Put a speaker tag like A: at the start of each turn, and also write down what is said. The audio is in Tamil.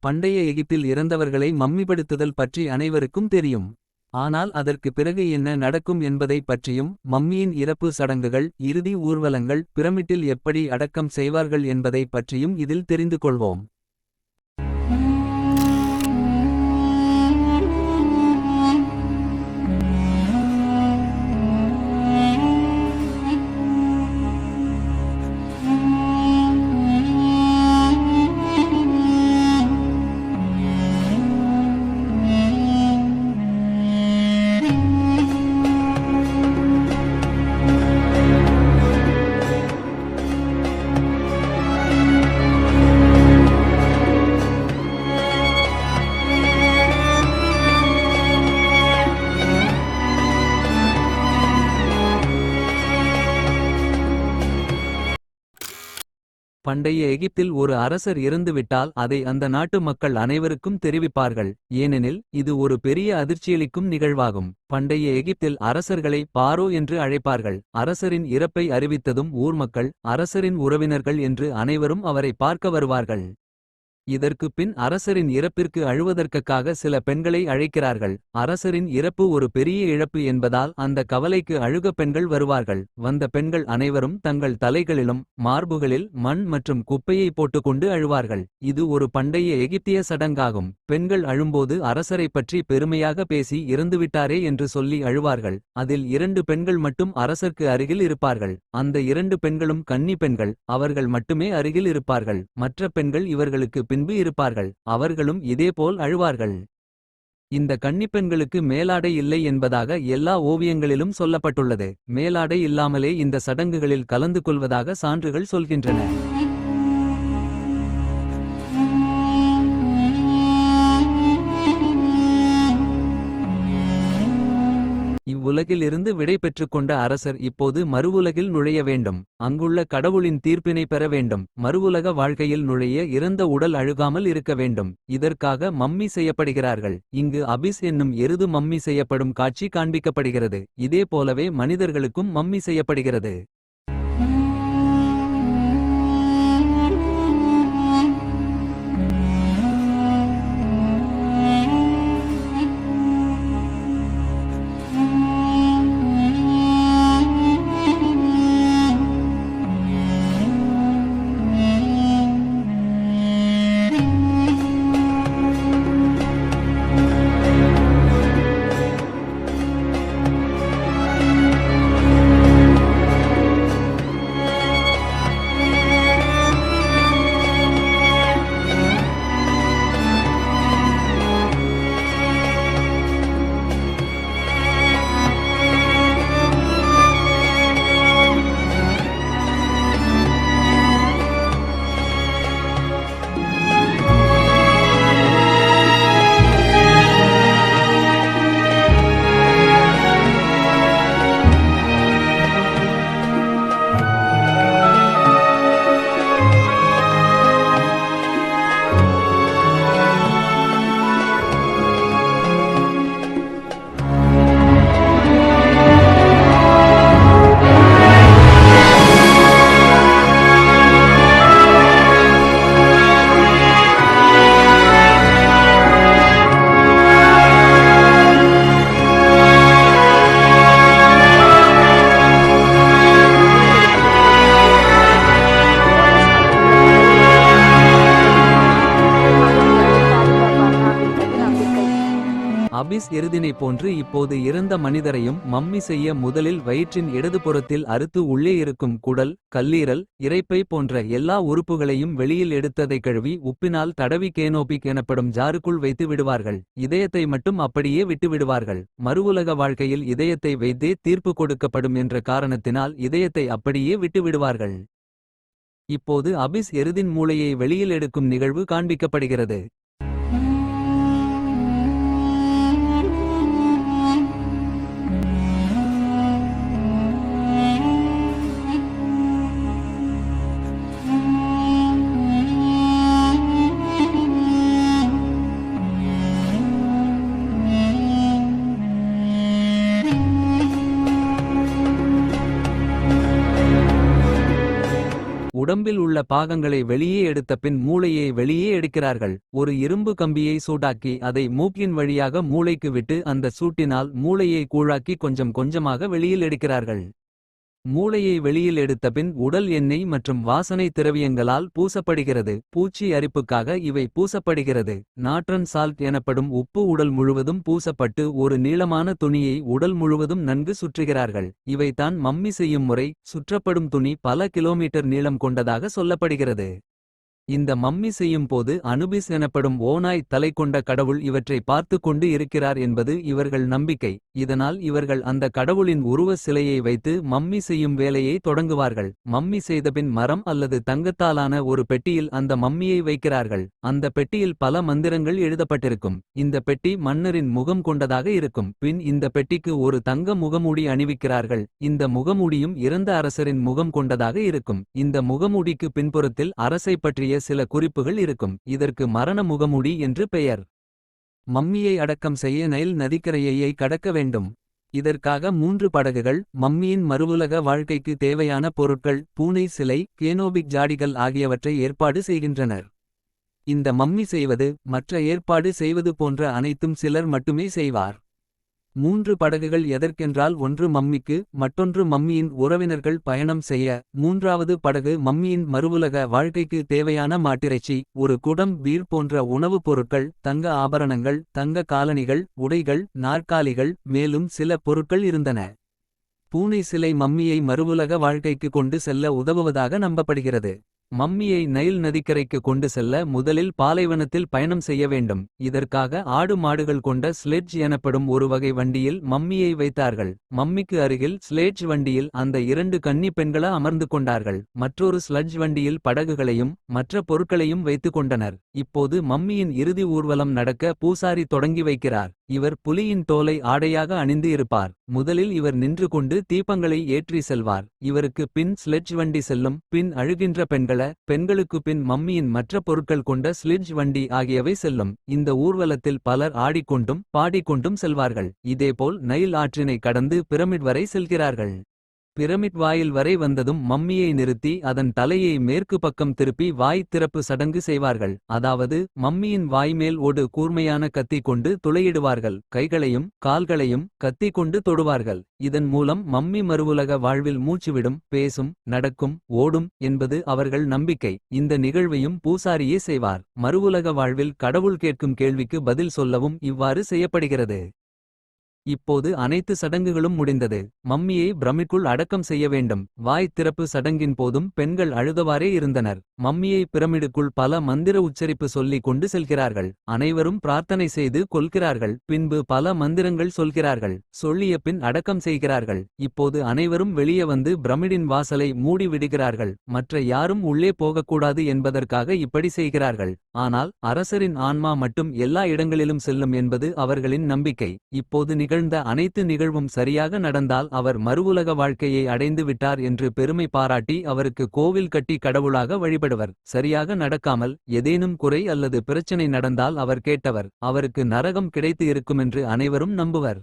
A: பண்டைய எகிப்தில் இறந்தவர்களை மம்மிப்படுத்துதல் பற்றி அனைவருக்கும் தெரியும். ஆனால் அதற்கு பிறகு என்ன நடக்கும் என்பதைப் பற்றியும். மம்மியின் இறப்பு சடங்குகள் இறுதி ஊர்வலங்கள் பிரமிட்டில் எப்படி அடக்கம் செய்வார்கள் என்பதைப் பற்றியும் இதில் தெரிந்து கொள்வோம். பண்டைய எகிப்தில் ஒரு அரசர் இறந்துவிட்டால் அதை அந்த நாட்டு மக்கள் அனைவருக்கும் தெரிவிப்பார்கள். ஏனெனில் இது ஒரு பெரிய அதிர்ச்சியளிக்கும் நிகழ்வாகும். பண்டைய எகிப்தில் அரசர்களை பாரோ என்று அழைப்பார்கள். அரசரின் இறப்பை அறிவித்ததும் ஊர் மக்கள் அரசரின் உறவினர்கள் என்று அனைவரும் அவரை பார்க்க வருவார்கள். இதற்குப் பின் அரசரின் இறப்பிற்கு அழுவதற்காக சில பெண்களை அழைக்கிறார்கள். அரசரின் இறப்பு ஒரு பெரிய இழப்பு என்பதால் அந்த கவலைக்கு அழுக பெண்கள் வருவார்கள். வந்த பெண்கள் அனைவரும் தங்கள் தலைகளிலும் மார்புகளில் மண் மற்றும் குப்பையை போட்டுக்கொண்டு அழுவார்கள். இது ஒரு பண்டைய எகிப்திய சடங்காகும். பெண்கள் அழும்போது அரசரைப் பற்றி பெருமையாக பேசி இறந்துவிட்டாரே என்று சொல்லி அழுவார்கள். அதில் இரண்டு பெண்கள் மட்டும் அரசர்க்கு அருகில் இருப்பார்கள். அந்த இரண்டு பெண்களும் கன்னி பெண்கள் அவர்கள் மட்டுமே அருகில் இருப்பார்கள். மற்ற பெண்கள் இவர்களுக்கு பின்பு இருப்பார்கள். அவர்களும் இதேபோல் அழுவார்கள். இந்த கன்னிப்பெண்களுக்கு மேலாடை இல்லை என்பதாக எல்லா ஓவியங்களிலும் சொல்லப்பட்டுள்ளது. மேலாடை இல்லாமலே இந்த சடங்குகளில் கலந்து கொள்வதாக சான்றுகள் சொல்கின்றன. உலகிலிருந்து விடை பெற்றுக்கொண்ட அரசர் இப்போது மறுவுலகில் நுழைய வேண்டும். அங்குள்ள கடவுளின் தீர்ப்பினை பெற வேண்டும். மறுவுலக வாழ்க்கையில் நுழைய இறந்த உடல் அழுகாமல் இருக்க வேண்டும். இதற்காக மம்மி செய்யப்படுகிறார்கள். இங்கு அபிஸ் என்னும் எருது மம்மி செய்யப்படும் காட்சி காண்பிக்கப்படுகிறது. இதே போலவே மனிதர்களுக்கும் மம்மி செய்யப்படுகிறது. அபிஸ் எருதினைப் போன்று இப்போது இறந்த மனிதரையும் மம்மி செய்ய முதலில் வயிற்றின் இடதுபுறத்தில் அறுத்து உள்ளே இருக்கும் குடல் கல்லீரல் இறைப்பை போன்ற எல்லா உறுப்புகளையும் வெளியில் எடுத்ததை கழுவி உப்பினால் தடவி கேனோபிக் எனப்படும் ஜாருக்குள் வைத்து விடுவார்கள். இதயத்தை மட்டும் அப்படியே விட்டுவிடுவார்கள் மறுவுலக வாழ்க்கையில் இதயத்தை வைத்தே தீர்ப்பு கொடுக்கப்படும் என்ற காரணத்தினால் இதயத்தை அப்படியே விட்டுவிடுவார்கள் இப்போது அபிஸ் எருதின் மூளையை வெளியில் எடுக்கும் நிகழ்வு காண்பிக்கப்படுகிறது. உடம்பில் உள்ள பாகங்களை வெளியே எடுத்த பின் மூளையை வெளியே எடுக்கிறார்கள். ஒரு இரும்பு கம்பியை சூடாக்கி அதை மூக்கின் வழியாக மூளைக்கு விட்டு அந்த சூட்டினால் மூளையை கூழாக்கி கொஞ்சம் கொஞ்சமாக வெளியில் எடுக்கிறார்கள். மூளையை வெளியில் எடுத்தபின் உடல் எண்ணெய் மற்றும் வாசனை திரவியங்களால் பூசப்படுகிறது. பூச்சி அரிப்புக்காக இவை பூசப்படுகிறது. நாட்ரன் சால்ட் எனப்படும் உப்பு உடல் முழுவதும் பூசப்பட்டு ஒரு நீளமான துணியை உடல் முழுவதும் நன்கு சுற்றுகிறார்கள். இவைதான் மம்மி செய்யும் முறை. சுற்றப்படும் துணி பல கிலோமீட்டர் நீளம் கொண்டதாக சொல்லப்படுகிறது. இந்த மம்மி செய்யும் போது அனுபிஸ் எனப்படும் ஓநாய் தலை கொண்ட கடவுள் இவற்றை பார்த்து கொண்டு இருக்கிறார் என்பது இவர்கள் நம்பிக்கை. இதனால் இவர்கள் அந்த கடவுளின் உருவ சிலையை வைத்து மம்மி செய்யும் வேலையை தொடங்குவார்கள். மம்மி செய்தபின் மரம் அல்லது தங்கத்தாலான ஒரு பெட்டியில் அந்த மம்மியை வைக்கிறார்கள். அந்த பெட்டியில் பல மந்திரங்கள் எழுதப்பட்டிருக்கும். இந்த பெட்டி மன்னரின் முகம் கொண்டதாக இருக்கும். பின் இந்த பெட்டிக்கு ஒரு தங்க முகமூடி அணிவிக்கிறார்கள். இந்த முகமூடியும் இறந்த அரசரின் முகம் கொண்டதாக இருக்கும். இந்த முகமூடிக்கு பின்புறத்தில் அரசை பற்றிய சில குறிப்புகள் இருக்கும். இதற்கு மரண முகமுடி என்று பெயர். மம்மியை அடக்கம் செய்ய நைல் நதிக்கரையை கடக்க வேண்டும். இதற்காக மூன்று படகுகள் மம்மியின் மறுவுலக வாழ்க்கைக்கு தேவையான பொருட்கள் பூனை சிலை கேனோபிக் ஜாடிகள் ஆகியவற்றை ஏற்பாடு செய்கின்றனர். இந்த மம்மி செய்வது மற்ற ஏற்பாடு செய்வது போன்ற அனைத்தும் சிலர் மட்டுமே செய்வார். மூன்று படகுகள் எதற்கென்றால் ஒன்று மம்மிக்கு மற்றொன்று மம்மியின் உறவினர்கள் பயணம் செய்ய. மூன்றாவது படகு மம்மியின் மறுவுலக வாழ்க்கைக்கு தேவையான மாட்டிறைச்சி ஒரு குடம் பீர் போன்ற உணவுப் பொருட்கள் தங்க ஆபரணங்கள் தங்க காலணிகள் உடைகள் நாற்காலிகள் மேலும் சில பொருட்கள் இருந்தன. பூனை சிலை மம்மியை மறுவுலக வாழ்க்கைக்கு கொண்டு செல்ல உதவுவதாக நம்பப்படுகிறது. மம்மியை நைல் நதிக்கரைக்கு கொண்டு செல்ல முதலில் பாலைவனத்தில் பயணம் செய்ய வேண்டும். இதற்காக ஆடு மாடுகள் கொண்ட ஸ்லெட்ஜ் எனப்படும் ஒரு வகை வண்டியில் மம்மியை வைத்தார்கள். மம்மிக்கு அருகில் ஸ்லேட்ஜ் வண்டியில் அந்த இரண்டு கன்னி பெண்கள அமர்ந்து கொண்டார்கள். மற்றொரு ஸ்லட்ஜ் வண்டியில் படகுகளையும் மற்ற பொருட்களையும் வைத்து கொண்டனர். இப்போது மம்மியின் இறுதி ஊர்வலம் நடக்க பூசாரி தொடங்கி வைக்கிறார். இவர் புலியின் தோலை ஆடையாக அணிந்து இருப்பார். முதலில் இவர் நின்று கொண்டு தீபங்களை ஏற்றி செல்வார். இவருக்கு பின் ஸ்லெட்ஜ் வண்டி செல்லும் பின் அழுகின்ற பெண்கள் பெண்களுக்கு பின் மம்மியின் மற்ற பொருட்கள் கொண்ட ஸ்லிட்ஜ் வண்டி ஆகியவை செல்லும். இந்த ஊர்வலத்தில் பலர் ஆடிக்கொண்டும் பாடிக்கொண்டும் செல்வார்கள். இதேபோல் நைல் ஆற்றினை கடந்து பிரமிட் வரை செல்கிறார்கள். பிரமிட் வாயில் வரை வந்ததும் மம்மியை நிறுத்தி அதன் தலையை மேற்கு பக்கம் திருப்பி வாய் திறப்பு சடங்கு செய்வார்கள். அதாவது மம்மியின் வாய்மேல் ஒரு கூர்மையான கத்தி கொண்டு துளையிடுவார்கள். கைகளையும் கால்களையும் கத்தி கொண்டு தொடுவார்கள். இதன் மூலம் மம்மி மறுவுலக வாழ்வில் மூச்சுவிடும் பேசும் நடக்கும் ஓடும் என்பது அவர்கள் நம்பிக்கை. இந்த நிகழ்வையும் பூசாரியே செய்வார். மறுவுலக வாழ்வில் கடவுள் கேட்கும் கேள்விக்கு பதில் சொல்லவும் இவ்வாறு செய்யப்படுகிறது. இப்போது அனைத்து சடங்குகளும் முடிந்தது. மம்மியை பிரமிக்குள் அடக்கம் செய்ய வேண்டும். வாய் திறப்பு சடங்கின் போதும் பெண்கள் அழுதவாறே இருந்தனர். மம்மியை பிரமிடுக்குள் பல மந்திர உச்சரிப்பு சொல்லிக் கொண்டு செல்கிறார்கள். அனைவரும் பிரார்த்தனை செய்து கொள்கிறார்கள். பின்பு பல மந்திரங்கள் சொல்கிறார்கள். சொல்லிய பின் அடக்கம் செய்கிறார்கள். இப்போது அனைவரும் வெளியே வந்து பிரமிடின் வாசலை மூடி விடுகிறார்கள் மற்ற யாரும் உள்ளே போகக்கூடாது என்பதற்காக இப்படி செய்கிறார்கள். ஆனால் அரசரின் ஆன்மா மட்டும் எல்லா இடங்களிலும் செல்லும் என்பது அவர்களின் நம்பிக்கை. இப்போது நிகழ்ந்த அனைத்து நிகழ்வும் சரியாக நடந்தால் அவர் மறுவுலக வாழ்க்கையை அடைந்து விட்டார் என்று பெருமை பாராட்டி அவருக்கு கோவில் கட்டி கடவுளாக வழிபடுவர். சரியாக நடக்காமல் ஏதேனும் குறை அல்லது பிரச்சனை நடந்தால் அவர் கேட்டவர். அவருக்கு நரகம் கிடைத்து இருக்குமென்று அனைவரும் நம்புவர்.